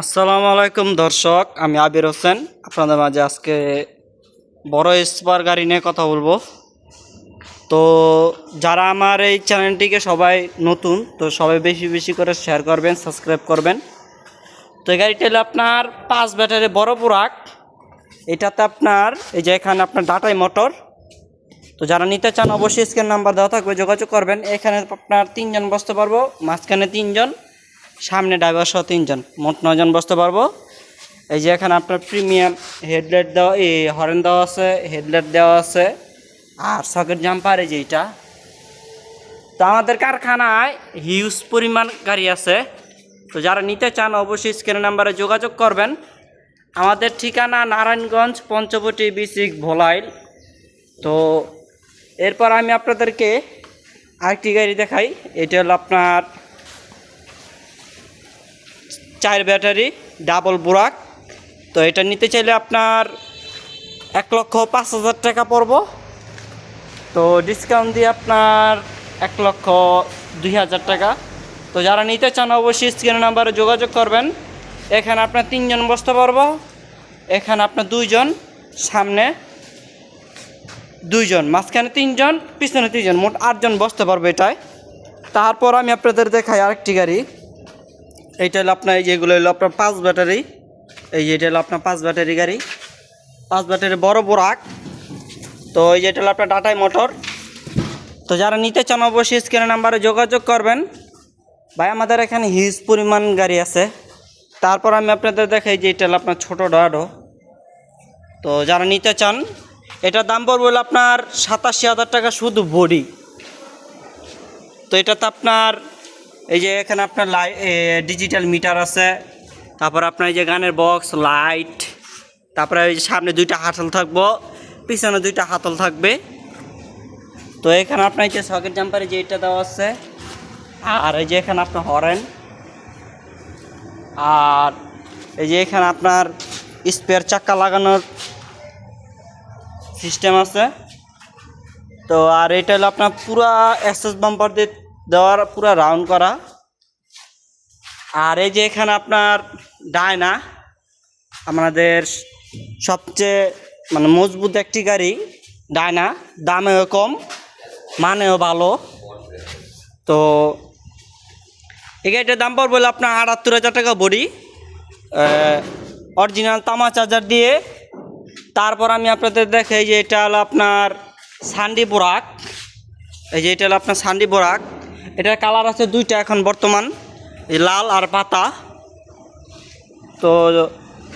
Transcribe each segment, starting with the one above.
আসসালামু আলাইকুম, দর্শক। আমি আবির হোসেন। আপনাদের মাঝে আজকে বড় স্পার গাড়ি নিয়ে কথা বলব। তো যারা আমার এই চ্যানেলটিকে সবাই নতুন, তো সবাই বেশি বেশি করে শেয়ার করবেন সাবস্ক্রাইব করবেন। তো এই গাড়িটা হলো আপনার পাঁচ ব্যাটারি বড় পুরাক। এটাতে আপনার, এই যে এখানে আপনার ডাটাই মোটর তো যারা নিতে চান, অবশ্যই স্ক্যান নাম্বার দেওয়া থাকবে, যোগাযোগ করবেন। এখানে আপনার তিনজন বসতে পারব। মাঝখানে তিনজন। সামনে ড্রাইভার সহ তিনজন, মোট নজন বসতে পারব। এই যে এখানে আপনার প্রিমিয়াম হেডলাইট দেওয়া, এই হরেন দেওয়া আছে হেডলাইট দেওয়া আছে, আর সকেট জাম্পার এই যে তো আমাদের কারখানায় হিউজ পরিমাণ গাড়ি আছে। তো যারা নিতে চান, অবশ্যই স্ক্যান নাম্বারে যোগাযোগ করবেন। আমাদের ঠিকানা নারায়ণগঞ্জ, পঞ্চবটি, বিসিক, ভোলাইল। তো এরপর আমি আপনাদেরকে আরেকটি গাড়ি দেখাই। এটা হলো আপনার চার ব্যাটারি ডাবল বুরাক। তো এটা নিতে চাইলে আপনার এক লক্ষ পাঁচ হাজার টাকা পড়ব। তো ডিসকাউন্ট দিয়ে আপনার এক লক্ষ দুই হাজার টাকা। তো যারা নিতে চান অবশ্যই স্ক্রিন নাম্বারে যোগাযোগ করবেন। এখানে আপনার তিনজন বসতে পারব। এখানে আপনার দুইজন, সামনে দুইজন, মাঝখানে তিনজন, পিছনে তিনজন, মোট আটজন বসতে পারবে এটায়। তারপর আমি আপনাদের দেখাই আরেকটি গাড়ি। এইটা হলো আপনার যেগুলো হলো আপনার পাঁচ ব্যাটারি। এই যে এটা হলো আপনার পাঁচ ব্যাটারি গাড়ি। পাঁচ ব্যাটারি বড় বোরাক। তো এই যেটা হলো আপনার টাটাই মোটর তো যারা নিতে চান অবশ্যই স্ক্রিনের নাম্বারে যোগাযোগ করবেন। ভাই, আমাদের এখানে হিউজ পরিমাণ গাড়ি আছে। তারপর আমি আপনাদের দেখাই যে এটা হলো আপনার ছোটো ডাডো তো যারা নিতে চান, এটার দাম পড়বে হলো আপনার সাতাশি হাজার টাকা শুধু বডি তো এটাতে আপনার এই যে এখানে আপনার লাই ডিজিটাল মিটার আছে। তারপর আপনার এই যে গানের বক্স লাইট তারপরে ওই যে সামনে দুইটা হাতল থাকব, পিছনে দুইটা হাতল থাকবে। তো এখানে আপনার এই যে সকেট জাম্পারে যে এটা দেওয়া আছে, আর এই যে এখানে আপনার হরেন আর এই যে এখানে আপনার স্পেয়ার চাক্কা লাগানোর সিস্টেম আছে। তো আর এটা হলো আপনার পুরা অ্যাক্সেস বাম্পার দিয়ে দেওয়ার পুরো রাউন্ড করা। আর এই যে এখানে আপনার ডায়না, আমাদের সবচেয়ে মানে মজবুত একটি গাড়ি, ডায়না, দামেও কম, মানেও ভালো। তো এই গাড়িটার দাম পড়বে আপনার আটাত্তর হাজার টাকা বডি অরিজিনাল তামা চার্জার দিয়ে। তারপর আমি আপনাদের দেখাই যে এটা হলো আপনার সান্ডি বোরাক। এই যে এটা হলো আপনার সান্ডি বোরাক। এটার কালার আছে দুইটা এখন বর্তমান। এই লাল আর পাতা। তো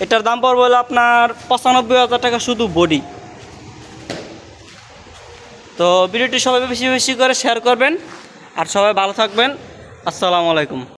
এটার দাম পড়বে হলো আপনার পঁচানব্বই হাজার টাকা শুধু বডি। তো ভিডিওটি সবাই বেশি বেশি করে শেয়ার করবেন। আর সবাই ভালো থাকবেন। আসসালামু আলাইকুম।